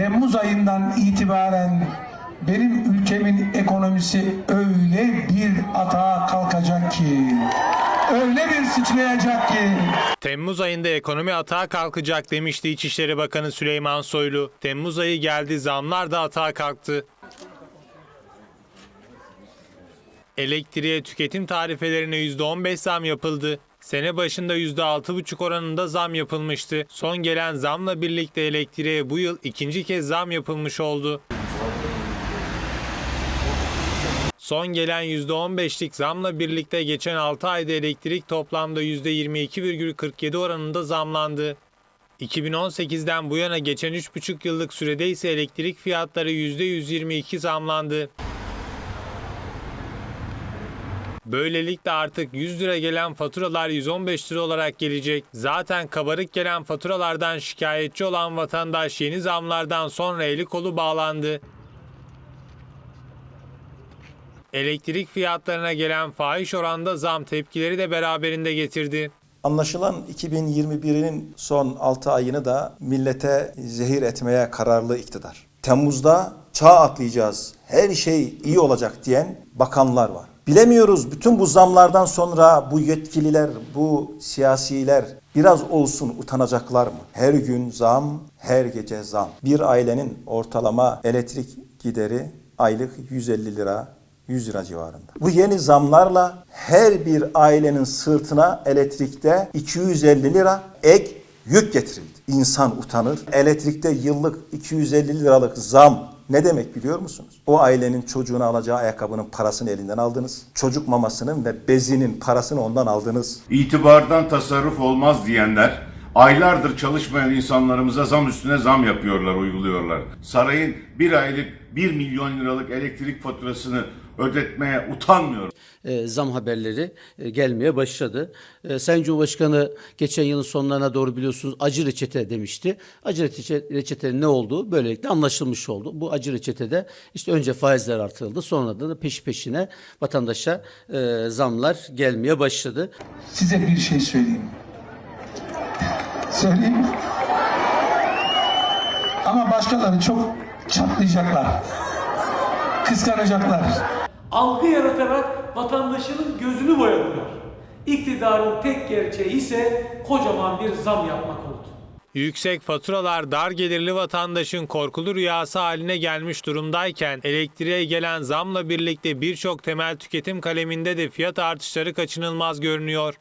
Temmuz ayından itibaren benim ülkemin ekonomisi öyle bir atağa kalkacak ki, öyle bir sıçrayacak ki, Temmuz ayında ekonomi atağa kalkacak demişti İçişleri Bakanı Süleyman Soylu. Temmuz ayı geldi zamlar da atağa kalktı. Elektriğe tüketim tarifelerine %15 zam yapıldı. Sene başında %6,5 oranında zam yapılmıştı. Son gelen zamla birlikte elektriğe bu yıl ikinci kez zam yapılmış oldu. Son gelen %15'lik zamla birlikte geçen 6 ayda elektrik toplamda %22,47 oranında zamlandı. 2018'den bu yana geçen 3,5 yıllık sürede ise elektrik fiyatları %122 zamlandı. Böylelikle artık 100 lira gelen faturalar 115 lira olarak gelecek. Zaten kabarık gelen faturalardan şikayetçi olan vatandaş yeni zamlardan sonra eli kolu bağlandı. Elektrik fiyatlarına gelen fahiş oranda zam tepkileri de beraberinde getirdi. Anlaşılan 2021'in son 6 ayını da millete zehir etmeye kararlı iktidar. Temmuz'da çağ atlayacağız, her şey iyi olacak diyen bakanlar var. Bilemiyoruz bütün bu zamlardan sonra bu yetkililer, bu siyasiler biraz olsun utanacaklar mı? Her gün zam, her gece zam. Bir ailenin ortalama elektrik gideri aylık 150 lira, 100 lira civarında. Bu yeni zamlarla her bir ailenin sırtına elektrikte 250 lira ek yük getirildi. İnsan utanır. Elektrikte yıllık 250 liralık zam ne demek biliyor musunuz? O ailenin çocuğuna alacağı ayakkabının parasını elinden aldınız. Çocuk mamasının ve bezinin parasını ondan aldınız. İtibardan tasarruf olmaz diyenler aylardır çalışmayan insanlarımıza zam üstüne zam yapıyorlar, uyguluyorlar. Sarayın bir aylık 1 milyon liralık elektrik faturasını ödetmeye utanmıyor. e, zam haberleri e, gelmeye başladı. E, Sayın Cumhurbaşkanı geçen yılın sonlarına doğru biliyorsunuz acı reçete demişti. Acı reçete, reçetenin ne olduğu böylelikle anlaşılmış oldu. Bu acı reçetede işte önce faizler artırıldı sonra da peşi peşine vatandaşa e, zamlar gelmeye başladı. size bir şey söyleyeyim. Söyleyeyim mi? Ama başkaları çok çatlayacaklar. Kıskanacaklar. algı yaratarak vatandaşının gözünü boyadılar. İktidarın tek gerçeği ise kocaman bir zam yapmak oldu. Yüksek faturalar dar gelirli vatandaşın korkulu rüyası haline gelmiş durumdayken elektriğe gelen zamla birlikte birçok temel tüketim kaleminde de fiyat artışları kaçınılmaz görünüyor.